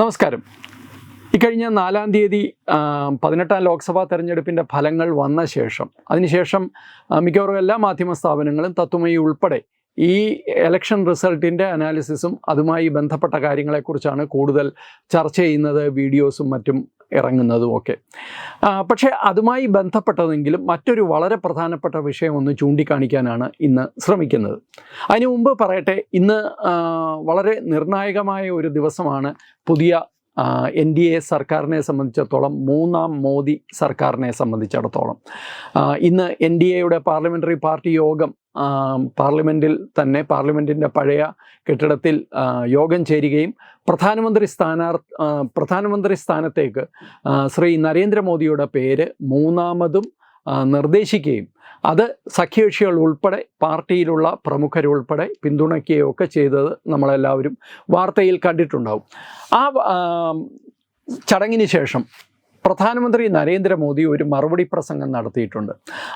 നമസ്കാരം. ഇക്കഴിഞ്ഞ നാലാം തീയതി പതിനെട്ടാം ലോക്സഭാ തെരഞ്ഞെടുപ്പിന്റെ ഫലങ്ങൾ വന്ന ശേഷം അതിനുശേഷം മിക്കവാറും എല്ലാ മാധ്യമ സ്ഥാപനങ്ങളും തത്വമയി ഉൾപ്പെടെ ഈ എലക്ഷൻ റിസൾട്ടിന്റെ അനാലിസിസും അതുമായി ബന്ധപ്പെട്ട കാര്യങ്ങളെക്കുറിച്ചാണ് കൂടുതൽ ചർച്ച ചെയ്യുന്നത് വീഡിയോസും മറ്റും ഇറങ്ങുന്നതും ഒക്കെ. പക്ഷേ അതുമായി ബന്ധപ്പെട്ടതെങ്കിലും മറ്റൊരു വളരെ പ്രധാനപ്പെട്ട വിഷയം ഒന്ന് ചൂണ്ടിക്കാണിക്കാനാണ് ഇന്ന് ശ്രമിക്കുന്നത്. അതിനു മുമ്പ് പറയട്ടെ ഇന്ന് വളരെ നിർണായകമായ ഒരു ദിവസമാണ് പുതിയ എൻ ഡി എ സർക്കാരിനെ സംബന്ധിച്ചിടത്തോളം മൂന്നാം മോദി സർക്കാരിനെ സംബന്ധിച്ചിടത്തോളം. ഇന്ന് എൻ ഡി എയുടെ പാർലമെന്ററി പാർട്ടി യോഗം പാർലമെന്റിൽ തന്നെ പാർലമെന്റിന്റെ പഴയ കെട്ടിടത്തിൽ യോഗം ചേരുകയും പ്രധാനമന്ത്രി സ്ഥാനാർത്ഥ പ്രധാനമന്ത്രി സ്ഥാനത്തേക്ക് ശ്രീ നരേന്ദ്രമോദിയുടെ പേര് മൂന്നാമതും നിർദ്ദേശിക്കുകയും. അത് സഖ്യകക്ഷികൾ ഉൾപ്പെടെ പാർട്ടിയിലുള്ള പ്രമുഖരുൾപ്പെടെ പിന്തുണയ്ക്കുകയൊക്കെ ചെയ്തത് നമ്മളെല്ലാവരും വാർത്തയിൽ കണ്ടിട്ടുണ്ടാവും. ആ ചടങ്ങിന് ശേഷം പ്രധാനമന്ത്രി നരേന്ദ്രമോദി ഒരു മറുപടി പ്രസംഗം നടത്തിയിട്ടുണ്ട്.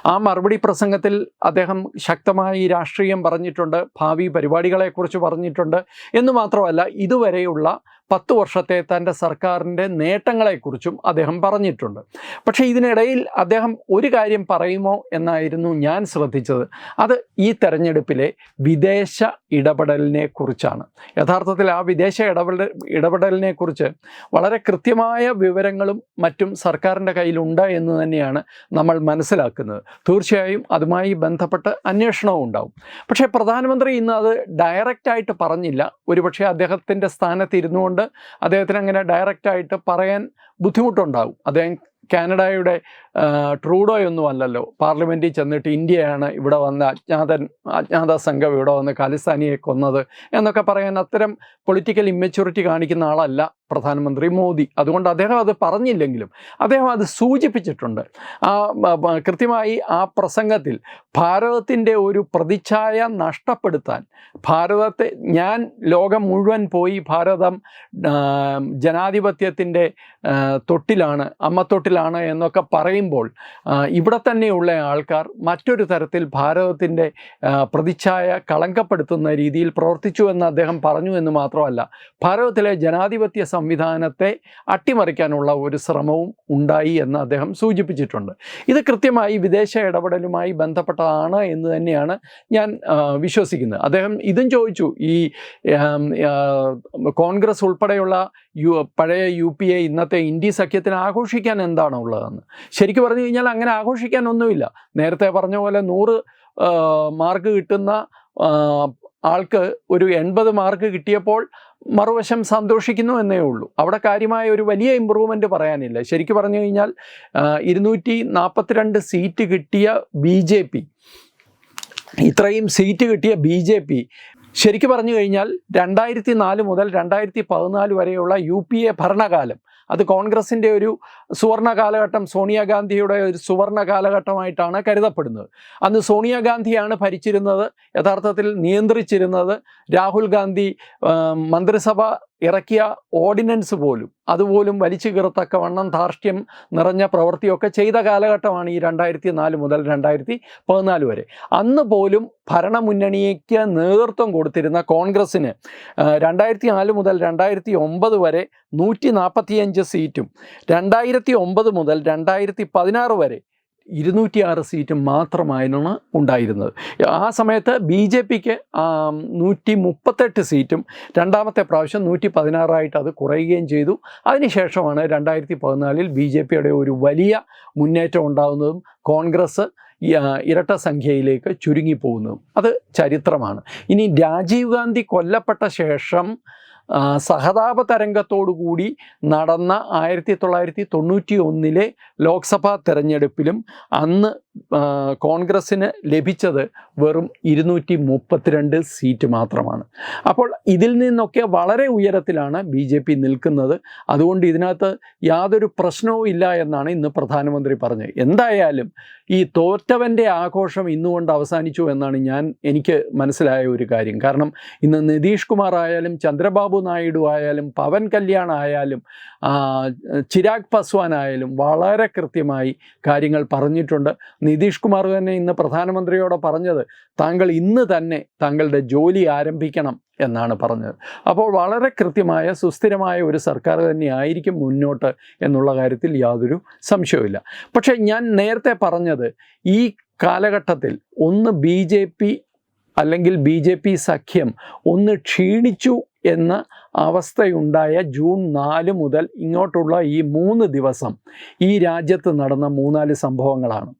ആ മറുപടി പ്രസംഗത്തിൽ അദ്ദേഹം ശക്തമായി രാഷ്ട്രീയം പറഞ്ഞിട്ടുണ്ട് ഭാവി പരിപാടികളെക്കുറിച്ച് പറഞ്ഞിട്ടുണ്ട് എന്ന് മാത്രമല്ല ഇതുവരെയുള്ള പത്ത് വർഷത്തെ തന്റെ സർക്കാരിന്റെ നേട്ടങ്ങളെക്കുറിച്ചും അദ്ദേഹം പറഞ്ഞിട്ടുണ്ട്. പക്ഷേ ഇതിനിടയിൽ അദ്ദേഹം ഒരു കാര്യം പറയുമോ എന്നായിരുന്നു ഞാൻ ശ്രദ്ധിച്ചത്. അത് ഈ തെരഞ്ഞെടുപ്പിലെ വിദേശ ഇടപെടലിനെ കുറിച്ചാണ് യഥാർത്ഥത്തിൽ ആ വിദേശ ഇടപെടൽ ഇടപെടലിനെ കുറിച്ച് വളരെ കൃത്യമായ വിവരങ്ങളും മറ്റും സർക്കാരിന്റെ കയ്യിലുണ്ട് എന്ന് തന്നെയാണ് നമ്മൾ മനസ്സിലാക്കുന്നത്. തീർച്ചയായും അതുമായി ബന്ധപ്പെട്ട് അന്വേഷണവും ഉണ്ടാവും. പക്ഷേ പ്രധാനമന്ത്രി ഇന്ന് അത് ഡയറക്റ്റായിട്ട് പറഞ്ഞില്ല. ഒരുപക്ഷെ അദ്ദേഹത്തിന്റെ സ്ഥാനത്ത് ഇരുന്നുകൊണ്ട് അദ്ദേഹത്തിന് അങ്ങനെ ഡയറക്റ്റായിട്ട് പറയാൻ ബുദ്ധിമുട്ടുണ്ടാകും. അദ്ദേഹം കാനഡയുടെ ട്രൂഡോയൊന്നും അല്ലല്ലോ പാർലമെന്റിൽ ചെന്നിട്ട് ഇന്ത്യയാണ് ഇവിടെ വന്ന അജ്ഞാതൻ അജ്ഞാത സംഘം ഇവിടെ വന്ന് ഖാലിസ്ഥാനിയെ കൊന്നത് എന്നൊക്കെ പറയാൻ അത്തരം പൊളിറ്റിക്കൽ ഇമ്മച്യൂരിറ്റി കാണിക്കുന്ന ആളല്ല പ്രധാനമന്ത്രി മോദി. അതുകൊണ്ട് അദ്ദേഹം അത് പറഞ്ഞില്ലെങ്കിലും അദ്ദേഹം അത് സൂചിപ്പിച്ചിട്ടുണ്ട്. ആ കൃത്യമായി ആ പ്രസംഗത്തിൽ ഭാരതത്തിന്റെ ഒരു പ്രതിച്ഛായ നഷ്ടപ്പെടുത്താൻ ഭാരതത്തെ ഞാൻ ലോകം മുഴുവൻ പോയി ഭാരതം ജനാധിപത്യത്തിന്റെ തൊട്ടിലാണ് തൊട്ടിലാണ് അമ്മത്തൊട്ടിലാണ് എന്നൊക്കെ പറയുമ്പോൾ ഇവിടെ തന്നെയുള്ള ആൾക്കാർ മറ്റൊരു തരത്തിൽ ഭാരതത്തിന്റെ പ്രതിച്ഛായ കളങ്കപ്പെടുത്തുന്ന രീതിയിൽ പ്രവർത്തിച്ചു എന്ന് അദ്ദേഹം പറഞ്ഞു എന്ന് മാത്രമല്ല ഭാരതത്തിലെ ജനാധിപത്യ സംവിധാനത്തെ അട്ടിമറിക്കാനുള്ള ഒരു ശ്രമവും ഉണ്ടായി എന്ന് അദ്ദേഹം സൂചിപ്പിച്ചിട്ടുണ്ട്. ഇത് കൃത്യമായി വിദേശ ഇടപെടലുമായി ബന്ധപ്പെട്ടതാണ് എന്ന് തന്നെയാണ് ഞാൻ വിശ്വസിക്കുന്നത്. അദ്ദേഹം ഇതും ചോദിച്ചു ഈ കോൺഗ്രസ് ഉൾപ്പെടെയുള്ള യു പഴയ യു പി എ ഇന്നത്തെ ഇന്ത്യ സഖ്യത്തിന് ആഘോഷിക്കാൻ എന്താണ് ഉള്ളതെന്ന്. ശരിക്കും പറഞ്ഞു കഴിഞ്ഞാൽ അങ്ങനെ ആഘോഷിക്കാനൊന്നുമില്ല. നേരത്തെ പറഞ്ഞ പോലെ നൂറ് മാർക്ക് കിട്ടുന്ന ആൾക്ക് ഒരു എൺപത് മാർക്ക് കിട്ടിയപ്പോൾ മറുവശം സന്തോഷിക്കുന്നു എന്നേ ഉള്ളൂ. അവിടെ കാര്യമായ ഒരു വലിയ ഇമ്പ്രൂവ്മെന്റ് പറയാനില്ല. ശരിക്കും പറഞ്ഞു കഴിഞ്ഞാൽ ഇരുന്നൂറ്റി നാൽപ്പത്തിരണ്ട് സീറ്റ് കിട്ടിയ ബി ജെ പി ഇത്രയും സീറ്റ് കിട്ടിയ ബി ജെ പി ശരിക്കും പറഞ്ഞു കഴിഞ്ഞാൽ രണ്ടായിരത്തി നാല് മുതൽ രണ്ടായിരത്തി പതിനാല് വരെയുള്ള യു പി എ ഭരണകാലം അത് കോൺഗ്രസിന്റെ ഒരു സുവർണ കാലഘട്ടം സോണിയാഗാന്ധിയുടെ ഒരു സുവർണ കാലഘട്ടമായിട്ടാണ് കരുതപ്പെടുന്നത്. അന്ന് സോണിയാഗാന്ധിയാണ് ഭരിച്ചിരുന്നത് യഥാർത്ഥത്തിൽ നിയന്ത്രിച്ചിരുന്നത് രാഹുൽ ഗാന്ധി മന്ത്രിസഭ ഇറക്കിയ ഓർഡിനൻസ് പോലും അതുപോലും വലിച്ചു കീറത്തക്കവണ്ണം ധാർഷ്ട്യം നിറഞ്ഞ പ്രവൃത്തിയൊക്കെ ചെയ്ത കാലഘട്ടമാണ് ഈ രണ്ടായിരത്തി നാല് മുതൽ രണ്ടായിരത്തി പതിനാല് വരെ. അന്ന് പോലും ഭരണമുന്നണിക്ക് നേതൃത്വം കൊടുത്തിരുന്ന കോൺഗ്രസ്സിന് രണ്ടായിരത്തി നാല് മുതൽ രണ്ടായിരത്തി ഒമ്പത് വരെ നൂറ്റി നാൽപ്പത്തിയഞ്ച് സീറ്റും രണ്ടായിരത്തി ഒമ്പത് മുതൽ രണ്ടായിരത്തി പതിനാറ് വരെ ഇരുന്നൂറ്റിയാറ് സീറ്റ് മാത്രമായിരുന്നു ഉണ്ടായിരുന്നത്. ആ സമയത്ത് ബി ജെ പിക്ക് നൂറ്റി മുപ്പത്തെട്ട് സീറ്റും രണ്ടാമത്തെ പ്രാവശ്യം നൂറ്റി പതിനാറായിട്ട് അത് കുറയുകയും ചെയ്തു. അതിനുശേഷമാണ് രണ്ടായിരത്തി പതിനാലിൽ ബി ജെ പിയുടെ ഒരു വലിയ മുന്നേറ്റം ഉണ്ടാകുന്നതും കോൺഗ്രസ് ഇരട്ട സംഖ്യയിലേക്ക് ചുരുങ്ങിപ്പോകുന്നതും. അത് ചരിത്രമാണ്. ഇനി രാജീവ് ഗാന്ധി കൊല്ലപ്പെട്ട ശേഷം സഹതാപ തരംഗത്തോടുകൂടി നടന്ന ആയിരത്തി തൊള്ളായിരത്തി തൊണ്ണൂറ്റി ഒന്നിലെ ലോക്സഭാ തെരഞ്ഞെടുപ്പിലും അന്ന് കോൺഗ്രസ്സിന് ലഭിച്ചത് വെറും ഇരുന്നൂറ്റി മുപ്പത്തിരണ്ട് സീറ്റ് മാത്രമാണ്. അപ്പോൾ ഇതിൽ നിന്നൊക്കെ വളരെ ഉയരത്തിലാണ് ബി ജെ പി നിൽക്കുന്നത്. അതുകൊണ്ട് ഇതിനകത്ത് യാതൊരു പ്രശ്നവും ഇല്ല എന്നാണ് ഇന്ന് പ്രധാനമന്ത്രി പറഞ്ഞത്. എന്തായാലും ഈ തോറ്റവന്റെ ആഘോഷം ഇന്നുകൊണ്ട് അവസാനിച്ചു എന്നാണ് ഞാൻ എനിക്ക് മനസ്സിലായ ഒരു കാര്യം. കാരണം ഇന്ന് നിതീഷ് കുമാർ ആയാലും ചന്ദ്രബാബു നായിഡു ആയാലും പവൻ കല്യാൺ ആയാലും ചിരാഗ് പസ്വാൻ ആയാലും വളരെ കൃത്യമായി കാര്യങ്ങൾ പറഞ്ഞിട്ടുണ്ട്. നിതീഷ് കുമാർ തന്നെ ഇന്ന് പ്രധാനമന്ത്രിയോട് പറഞ്ഞത് താങ്കൾ ഇന്ന് തന്നെ താങ്കളുടെ ജോലി ആരംഭിക്കണം എന്നാണ് പറഞ്ഞത്. അപ്പോൾ വളരെ കൃത്യമായ സുസ്ഥിരമായ ഒരു സർക്കാർ തന്നെ ആയിരിക്കും മുന്നോട്ട് എന്നുള്ള കാര്യത്തിൽ യാതൊരു സംശയവുമില്ല. പക്ഷേ ഞാൻ നേരത്തെ പറഞ്ഞത് ഈ കാലഘട്ടത്തിൽ ഒന്ന് ബി അല്ലെങ്കിൽ ബി ജെ പി സഖ്യം ഒന്ന് ക്ഷീണിച്ചു എന്ന അവസ്ഥയുണ്ടായ ജൂൺ നാല് മുതൽ ഇങ്ങോട്ടുള്ള ഈ മൂന്ന് ദിവസം ഈ രാജ്യത്ത് നടന്ന മൂന്നാൽ സംഭവങ്ങളാണ്.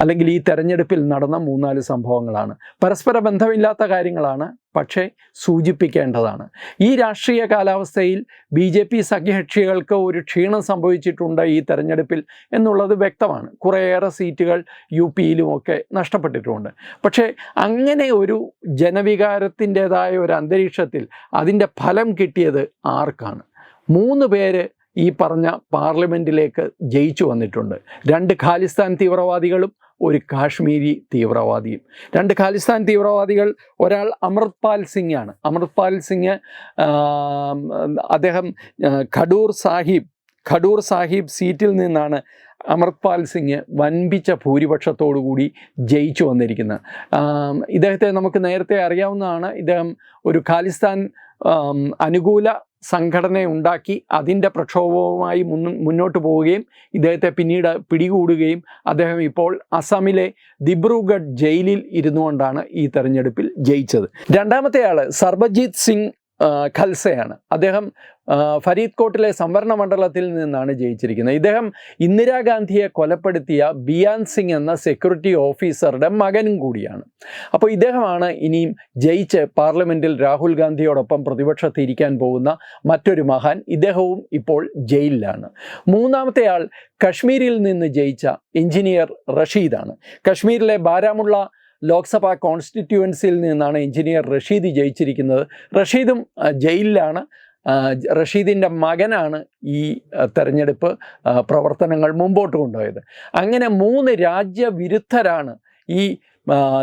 അല്ലെങ്കിൽ ഈ തെരഞ്ഞെടുപ്പിൽ നടന്ന മൂന്നാൽ സംഭവങ്ങളാണ്. പരസ്പര ബന്ധമില്ലാത്ത കാര്യങ്ങളാണ് പക്ഷേ സൂചിപ്പിക്കേണ്ടതാണ്. ഈ രാഷ്ട്രീയ കാലാവസ്ഥയിൽ ബി ജെ പി സഖ്യകക്ഷികൾക്ക് ഒരു ക്ഷീണം സംഭവിച്ചിട്ടുണ്ട് ഈ തെരഞ്ഞെടുപ്പിൽ എന്നുള്ളത് വ്യക്തമാണ്. കുറേയേറെ സീറ്റുകൾ യു പിയിലുമൊക്കെ നഷ്ടപ്പെട്ടിട്ടുമുണ്ട് പക്ഷേ അങ്ങനെ ഒരു ജനവികാരത്തിന്റെതായ ഒരു അന്തരീക്ഷത്തിൽ അതിന്റെ ഫലം കിട്ടിയത് ആർക്കാണ്? മൂന്ന് പേര് ഈ പറഞ്ഞ പാർലമെന്റിലേക്ക് ജയിച്ചു വന്നിട്ടുണ്ട്. രണ്ട് ഖാലിസ്ഥാൻ തീവ്രവാദികളും ഒരു കാശ്മീരി തീവ്രവാദിയും. രണ്ട് ഖാലിസ്ഥാൻ തീവ്രവാദികൾ ഒരാൾ അമൃത്പാൽ സിംഗ് ആണ് അമൃത്പാൽ സിംഗ് അദ്ദേഹം ഖഡൂർ സാഹിബ് ഖഡൂർ സാഹിബ് സീറ്റിൽ നിന്നാണ് അമൃത്പാൽ സിംഗ് വൻപിച്ച കൂടി ജയിച്ചു വന്നിരിക്കുന്നത്. ഇദ്ദേഹത്തെ നമുക്ക് നേരത്തെ അറിയാവുന്നതാണ്. ഇദ്ദേഹം ഒരു ഖാലിസ്ഥാൻ അനുകൂല സംഘടന ഉണ്ടാക്കി അതിന്റെ പ്രക്ഷോഭവുമായി മുന്ന് മുന്നോട്ട് പോവുകയും ഇദ്ദേഹത്തെ പിന്നീട് പിടികൂടുകയും അദ്ദേഹം ഇപ്പോൾ അസമിലെ ദിബ്രുഗഡ് ജയിലിൽ ഇരുന്നുകൊണ്ടാണ് ഈ തെരഞ്ഞെടുപ്പിൽ ജയിച്ചത്. രണ്ടാമത്തെ ആൾ സർബജീത് സിംഗ് ഖൽസയാണ്. അദ്ദേഹം ഫരീദ് കോട്ടിലെ സംവരണ മണ്ഡലത്തിൽ നിന്നാണ് ജയിച്ചിരിക്കുന്നത്. ഇദ്ദേഹം ഇന്ദിരാഗാന്ധിയെ കൊലപ്പെടുത്തിയ ബിയാൻ സിംഗ് എന്ന സെക്യൂരിറ്റി ഓഫീസറുടെ മകനും കൂടിയാണ്. അപ്പോൾ ഇദ്ദേഹമാണ് ഇനിയും ജയിച്ച് പാർലമെന്റിൽ രാഹുൽ ഗാന്ധിയോടൊപ്പം പ്രതിപക്ഷത്ത് ഇരിക്കാൻ പോകുന്ന മറ്റൊരു മഹാൻ. ഇദ്ദേഹവും ഇപ്പോൾ ജയിലിലാണ്. മൂന്നാമത്തെ ആൾ കശ്മീരിൽ നിന്ന് ജയിച്ച എഞ്ചിനീയർ റഷീദാണ്. കശ്മീരിലെ ബാരാമുള്ള ലോക്സഭാ കോൺസ്റ്റിറ്റ്യുവൻസിയിൽ നിന്നാണ് എഞ്ചിനീയർ റഷീദ് ജയിച്ചിരിക്കുന്നത്. റഷീദും ജയിലിലാണ്. റഷീദിന്റെ മകനാണ് ഈ തെരഞ്ഞെടുപ്പ് പ്രവർത്തനങ്ങൾ മുമ്പോട്ട് കൊണ്ടുപോയത്. അങ്ങനെ മൂന്ന് രാജ്യവിരുദ്ധരാണ് ഈ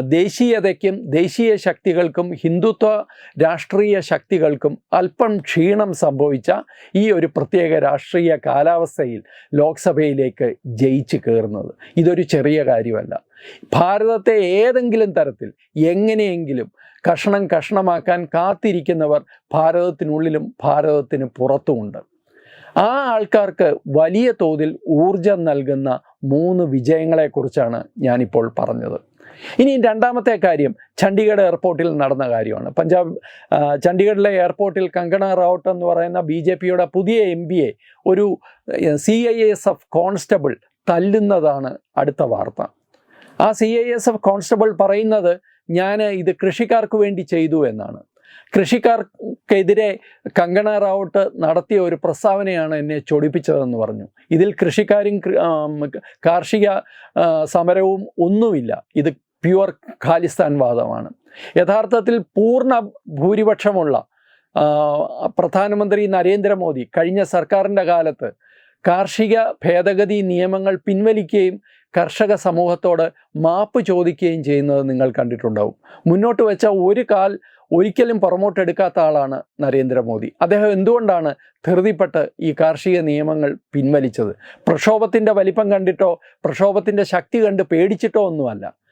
ദേശീയതയ്ക്കും ദേശീയ ശക്തികൾക്കും ഹിന്ദുത്വ രാഷ്ട്രീയ ശക്തികൾക്കും അല്പം ക്ഷീണം സംഭവിച്ച ഈ ഒരു പ്രത്യേക രാഷ്ട്രീയ കാലാവസ്ഥയിൽ ലോക്സഭയിലേക്ക് ജയിച്ചു കയറുന്നത്. ഇതൊരു ചെറിയ കാര്യമല്ല. ഭാരതത്തെ ഏതെങ്കിലും തരത്തിൽ എങ്ങനെയെങ്കിലും കഷണം കഷണമാക്കാൻ കാത്തിരിക്കുന്നവർ ഭാരതത്തിനുള്ളിലും ഭാരതത്തിന് പുറത്തുമുണ്ട്. ആ ആൾക്കാർക്ക് വലിയ തോതിൽ ഊർജം നൽകുന്ന മൂന്ന് വിജയങ്ങളെക്കുറിച്ചാണ് ഞാനിപ്പോൾ പറഞ്ഞത്. ഇനി രണ്ടാമത്തെ കാര്യം ചണ്ഡീഗഡ് എയർപോർട്ടിൽ നടന്ന കാര്യമാണ്. പഞ്ചാബ് ചണ്ഡീഗഡിലെ എയർപോർട്ടിൽ കങ്കണ റാവട്ട് എന്ന് പറയുന്ന ബി ജെ പിയുടെ പുതിയ എം എ ഒരു C I S F constable തല്ലുന്നതാണ് അടുത്ത വാർത്ത. ആ C I S F constable പറയുന്നത് ഞാൻ ഇത് കൃഷിക്കാർക്ക് വേണ്ടി ചെയ്തു എന്നാണ്. കൃഷിക്കാർക്കെതിരെ കങ്കണ റാവട്ട് നടത്തിയ ഒരു പ്രസ്താവനയാണ് എന്നെ ചൊടിപ്പിച്ചതെന്ന് പറഞ്ഞു. ഇതിൽ കൃഷിക്കാരും കാർഷിക സമരവും ഒന്നുമില്ല. ഇത് പ്യുവർ ഖാലിസ്ഥാൻ വാദമാണ്. യഥാർത്ഥത്തിൽ പൂർണ ഭൂരിപക്ഷമുള്ള പ്രധാനമന്ത്രി നരേന്ദ്രമോദി കഴിഞ്ഞ സർക്കാരിന്റെ കാലത്ത് കാർഷിക ഭേദഗതി നിയമങ്ങൾ പിൻവലിക്കുകയും കർഷക സമൂഹത്തോട് മാപ്പ് ചോദിക്കുകയും ചെയ്യുന്നത് നിങ്ങൾ കണ്ടിട്ടുണ്ടാവും. മുന്നോട്ട് വെച്ച ഒരു കാൽ ഒരിക്കലും പുറമോട്ടെടുക്കാത്ത ആളാണ് നരേന്ദ്രമോദി. അദ്ദേഹം എന്തുകൊണ്ടാണ് ധൃതിപ്പെട്ട് ഈ കാർഷിക നിയമങ്ങൾ പിൻവലിച്ചത്? പ്രക്ഷോഭത്തിന്റെ വലിപ്പം കണ്ടിട്ടോ? പ്രക്ഷോഭത്തിന്റെ ശക്തി കണ്ട് പേടിച്ചിട്ടോ ഒന്നുമല്ല.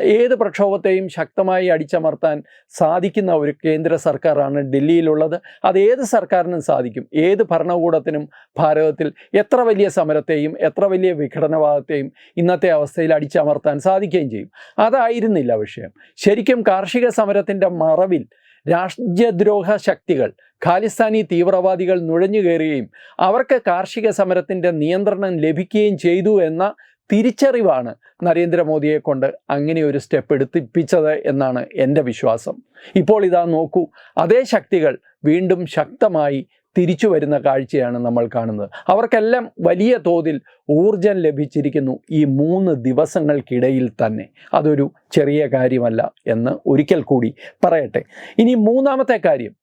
ഏത് പ്രക്ഷോഭത്തെയും ശക്തമായി അടിച്ചമർത്താൻ സാധിക്കുന്ന ഒരു കേന്ദ്ര സർക്കാരാണ് ഡൽഹിയിലുള്ളത്. അത് ഏത് സർക്കാരിനും സാധിക്കും. ഏത് ഭരണകൂടത്തിനും ഭാരതത്തിൽ എത്ര വലിയ സമരത്തെയും എത്ര വലിയ വിഘടനവാദത്തെയും ഇന്നത്തെ അവസ്ഥയിൽ അടിച്ചമർത്താൻ സാധിക്കുകയും ചെയ്യും. അതായിരുന്നില്ല വിഷയം. ശരിക്കും കാർഷിക സമരത്തിന്റെ മറവിൽ രാജ്യദ്രോഹ ശക്തികൾ ഖാലിസ്ഥാനി തീവ്രവാദികൾ നുഴഞ്ഞു കയറുകയും അവർക്ക് കാർഷിക സമരത്തിന്റെ നിയന്ത്രണം ലഭിക്കുകയും ചെയ്തു എന്ന തിരിച്ചറിവാണ് നരേന്ദ്രമോദിയെ കൊണ്ട് അങ്ങനെ ഒരു സ്റ്റെപ്പ് എടുത്തിപ്പിച്ചത് എന്നാണ് എന്റെ വിശ്വാസം. ഇപ്പോൾ ഇതാ നോക്കൂ അതേ ശക്തികൾ വീണ്ടും ശക്തമായി തിരിച്ചു വരുന്ന കാഴ്ചയാണ് നമ്മൾ കാണുന്നത്. അവർക്കെല്ലാം വലിയ തോതിൽ ഊർജം ലഭിച്ചിരിക്കുന്നു ഈ മൂന്ന് ദിവസങ്ങൾക്കിടയിൽ തന്നെ. അതൊരു ചെറിയ കാര്യമല്ല എന്ന് ഒരിക്കൽ കൂടി പറയട്ടെ. ഇനി മൂന്നാമത്തെ കാര്യം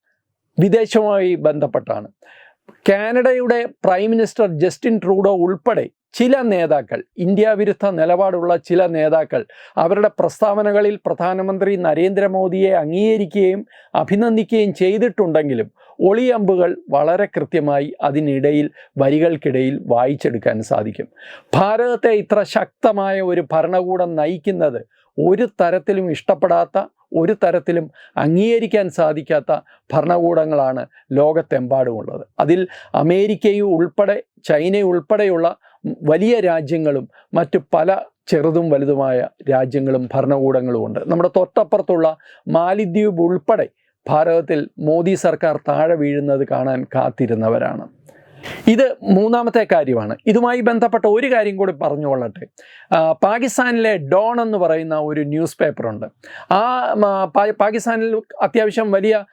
വിദേശവുമായി ബന്ധപ്പെട്ടാണ്. കാനഡയുടെ പ്രൈം മിനിസ്റ്റർ ജസ്റ്റിൻ ട്രൂഡോ ഉൾപ്പെടെ ചില നേതാക്കൾ ഇന്ത്യ വിരുദ്ധ നിലപാടുള്ള ചില നേതാക്കൾ അവരുടെ പ്രസ്താവനകളിൽ പ്രധാനമന്ത്രി നരേന്ദ്രമോദിയെ അംഗീകരിക്കുകയും അഭിനന്ദിക്കുകയും ചെയ്തിട്ടുണ്ടെങ്കിലും ഒളിയമ്പുകൾ വളരെ കൃത്യമായി അതിനിടയിൽ വരികൾക്കിടയിൽ വായിച്ചെടുക്കാൻ സാധിക്കും. ഭാരതത്തെ ഇത്ര ശക്തമായ ഒരു ഭരണകൂടം നയിക്കുന്നത് ഒരു തരത്തിലും ഇഷ്ടപ്പെടാത്ത ഒരു തരത്തിലും അംഗീകരിക്കാൻ സാധിക്കാത്ത ഭരണകൂടങ്ങളാണ് ലോകത്തെമ്പാടുമുള്ളത്. അതിൽ അമേരിക്കയും ഉൾപ്പെടെ ചൈന ഉൾപ്പെടെയുള്ള വലിയ രാജ്യങ്ങളും മറ്റ് പല ചെറുതും വലുതുമായ രാജ്യങ്ങളും ഭരണകൂടങ്ങളും ഉണ്ട്. നമ്മുടെ തൊട്ടപ്പുറത്തുള്ള മാലിദ്വീപ് ഉൾപ്പെടെ ഭാരതത്തിൽ മോദി സർക്കാർ താഴെ വീഴുന്നത് കാണാൻ കാത്തിരുന്നവരാണ്. ഇത് മൂന്നാമത്തെ കാര്യമാണ്. ഇതുമായി ബന്ധപ്പെട്ട ഒരു കാര്യം കൂടി പറഞ്ഞുകൊള്ളട്ടെ. പാകിസ്ഥാനിലെ ഡോൺ എന്ന് പറയുന്ന ഒരു ന്യൂസ് പേപ്പറുണ്ട്. ആ പാകിസ്ഥാനിൽ അത്യാവശ്യം വലിയ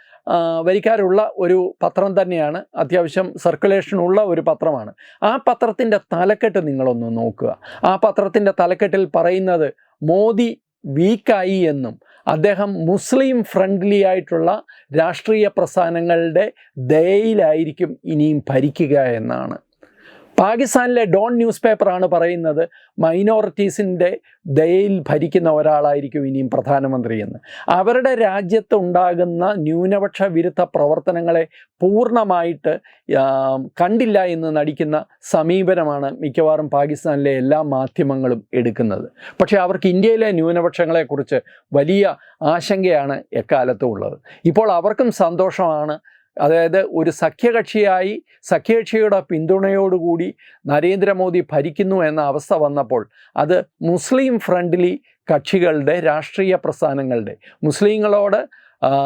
വരിക്കാരുള്ള ഒരു പത്രം തന്നെയാണ്. അത്യാവശ്യം സർക്കുലേഷൻ ഉള്ള ഒരു പത്രമാണ്. ആ പത്രത്തിന്റെ തലക്കെട്ട് നിങ്ങളൊന്ന് നോക്കുക. ആ പത്രത്തിന്റെ തലക്കെട്ടിൽ പറയുന്നത് മോദി വീക്കായി എന്നും അദ്ദേഹം മുസ്ലിം ഫ്രണ്ട്ലി ആയിട്ടുള്ള രാഷ്ട്രീയ പ്രസ്ഥാനങ്ങളുടെ ദയയിലായിരിക്കും ഇനിയും ഭരിക്കുക എന്നാണ്. പാകിസ്ഥാനിലെ ഡോൺ ന്യൂസ് പേപ്പറാണ് പറയുന്നത് മൈനോറിറ്റീസിന്റെ ദയയിൽ ഭരിക്കുന്ന ഒരാളായിരിക്കും ഇനിയും പ്രധാനമന്ത്രി എന്ന്. അവരുടെ രാജ്യത്ത് ഉണ്ടാകുന്ന ന്യൂനപക്ഷ വിരുദ്ധ പ്രവർത്തനങ്ങളെ പൂർണമായിട്ട് കണ്ടില്ല എന്ന് നടിക്കുന്ന സമീപനമാണ് മിക്കവാറും പാകിസ്ഥാനിലെ എല്ലാ മാധ്യമങ്ങളും എടുക്കുന്നത്. പക്ഷേ അവർക്ക് ഇന്ത്യയിലെ ന്യൂനപക്ഷങ്ങളെക്കുറിച്ച് വലിയ ആശങ്കയാണ് എക്കാലത്തും ഉള്ളത്. ഇപ്പോൾ അവർക്കും സന്തോഷമാണ് അതായത് ഒരു സഖ്യകക്ഷിയായി സഖ്യകക്ഷിയുടെ പിന്തുണയോടുകൂടി നരേന്ദ്രമോദി ഭരിക്കുന്നു എന്ന അവസ്ഥ വന്നപ്പോൾ അത് മുസ്ലിം ഫ്രണ്ട്ലി കക്ഷികളുടെ രാഷ്ട്രീയ പ്രസ്ഥാനങ്ങളുടെ മുസ്ലിങ്ങളോട്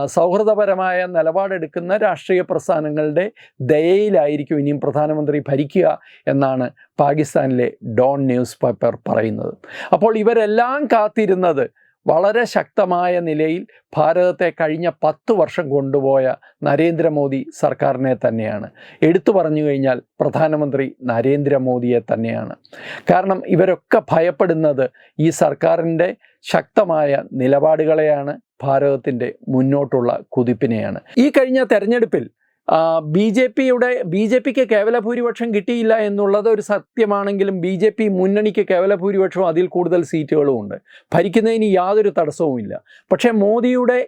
സൗഹൃദപരമായ നിലപാടെടുക്കുന്ന രാഷ്ട്രീയ പ്രസ്ഥാനങ്ങളുടെ ദയയിലായിരിക്കും ഇനിയും പ്രധാനമന്ത്രി ഭരിക്കുക എന്നാണ് പാകിസ്ഥാനിലെ ഡോൺ ന്യൂസ് പേപ്പർ പറയുന്നത്. അപ്പോൾ ഇവരെല്ലാം കാത്തിരുന്നത് വളരെ ശക്തമായ നിലയിൽ ഭാരതത്തെ കഴിഞ്ഞ പത്ത് വർഷം കൊണ്ടുപോയ നരേന്ദ്രമോദി സർക്കാരിനെ തന്നെയാണ്. എടുത്തു പറഞ്ഞു കഴിഞ്ഞാൽ പ്രധാനമന്ത്രി നരേന്ദ്രമോദിയെ തന്നെയാണ്. കാരണം ഇവരൊക്കെ ഭയപ്പെടുന്നത് ഈ സർക്കാരിന്റെ ശക്തമായ നിലപാടുകളെയാണ് ഭാരതത്തിന്റെ മുന്നോട്ടുള്ള കുതിപ്പിനെയാണ്. ഈ കഴിഞ്ഞ തെരഞ്ഞെടുപ്പിൽ ബി ജെ പിയുടെ ബി ജെ പിക്ക് കേവല ഭൂരിപക്ഷം കിട്ടിയില്ല എന്നുള്ളത് ഒരു സത്യമാണെങ്കിലും ബി ജെ പി മുന്നണിക്ക് കേവല ഭൂരിപക്ഷവും അതിൽ കൂടുതൽ സീറ്റുകളും ഉണ്ട്. ഭരിക്കുന്നതിന് യാതൊരു തടസ്സവുമില്ല. പക്ഷേ മോദിയുടെ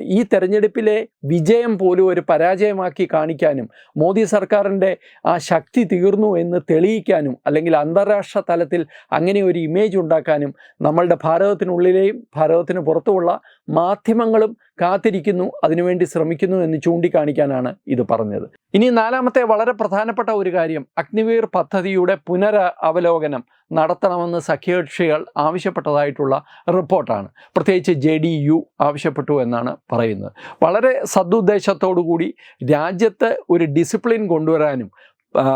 ഈ തെരഞ്ഞെടുപ്പിലെ വിജയം പോലും ഒരു പരാജയമാക്കി കാണിക്കാനും മോദി സർക്കാരിന്റെ ആ ശക്തി തീർന്നു എന്ന് തെളിയിക്കാനും അല്ലെങ്കിൽ അന്താരാഷ്ട്ര തലത്തിൽ അങ്ങനെ ഒരു ഇമേജ് ഉണ്ടാക്കാനും നമ്മളുടെ ഭാരതത്തിനുള്ളിലെയും ഭാരതത്തിന് പുറത്തുമുള്ള മാധ്യമങ്ങളും കാത്തിരിക്കുന്നു അതിനുവേണ്ടി ശ്രമിക്കുന്നു എന്ന് ചൂണ്ടിക്കാണിക്കാനാണ് ഇത് പറഞ്ഞത്. ഇനി നാലാമത്തെ വളരെ പ്രധാനപ്പെട്ട ഒരു കാര്യം അഗ്നിവീർ പദ്ധതിയുടെ പുനര അവലോകനം നടത്തണമെന്ന് സഖ്യകക്ഷികൾ ആവശ്യപ്പെട്ടതായിട്ടുള്ള റിപ്പോർട്ടാണ്. പ്രത്യേകിച്ച് ജെ ഡി യു ആവശ്യപ്പെട്ടു എന്നാണ് പറയുന്നത്. വളരെ സദുദ്ദേശത്തോടു കൂടി രാജ്യത്ത് ഒരു ഡിസിപ്ലിൻ കൊണ്ടുവരാനും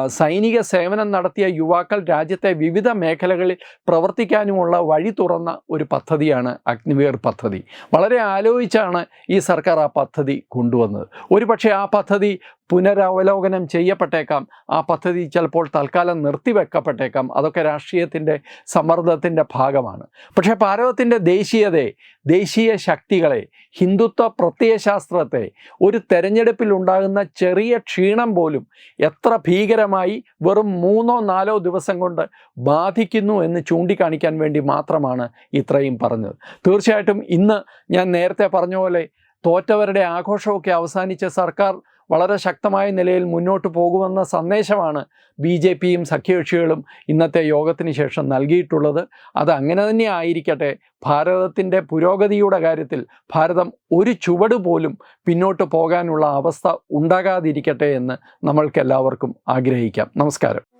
സൈനിക സേവനം നടത്തിയ യുവാക്കൾ രാജ്യത്തെ വിവിധ മേഖലകളിൽ പ്രവർത്തിക്കാനുമുള്ള വഴി തുറന്ന ഒരു പദ്ധതിയാണ് അഗ്നിവീർ പദ്ധതി. വളരെ ആലോചിച്ചാണ് ഈ സർക്കാർ ആ പദ്ധതി കൊണ്ടുവന്നത്. ഒരുപക്ഷെ ആ പദ്ധതി പുനരവലോകനം ചെയ്യപ്പെട്ടേക്കാം. ആ പദ്ധതി ചിലപ്പോൾ തൽക്കാലം നിർത്തിവെക്കപ്പെട്ടേക്കാം. അതൊക്കെ രാഷ്ട്രീയത്തിന്റെ സമ്മർദ്ദത്തിന്റെ ഭാഗമാണ്. പക്ഷേ ഭാരതത്തിന്റെ ദേശീയതയെ ദേശീയ ശക്തികളെ ഹിന്ദുത്വ പ്രത്യയശാസ്ത്രത്തെ ഒരു തെരഞ്ഞെടുപ്പിൽ ഉണ്ടാകുന്ന ചെറിയ ക്ഷീണം പോലും എത്ര ഭീകരമായി വെറും മൂന്നോ നാലോ ദിവസം കൊണ്ട് ബാധിക്കുന്നു എന്ന് ചൂണ്ടിക്കാണിക്കാൻ വേണ്ടി മാത്രമാണ് ഇത്രയും പറഞ്ഞത്. തീർച്ചയായിട്ടും ഇന്ന് ഞാൻ നേരത്തെ പറഞ്ഞ പോലെ തോറ്റവരുടെ ആഘോഷമൊക്കെ അവസാനിച്ച സർക്കാർ വളരെ ശക്തമായ നിലയിൽ മുന്നോട്ട് പോകുമെന്ന സന്ദേശമാണ് ബി ജെ പിയും സഖ്യകക്ഷികളും ഇന്നത്തെ യോഗത്തിന് ശേഷം നൽകിയിട്ടുള്ളത്. അത് അങ്ങനെ തന്നെ ആയിരിക്കട്ടെ. ഭാരതത്തിന്റെ പുരോഗതിയുടെ കാര്യത്തിൽ ഭാരതം ഒരു ചുവട് പോലും പിന്നോട്ട് പോകാനുള്ള അവസ്ഥ ഉണ്ടാകാതിരിക്കട്ടെ എന്ന് നമ്മൾക്കെല്ലാവർക്കും ആഗ്രഹിക്കാം. നമസ്കാരം.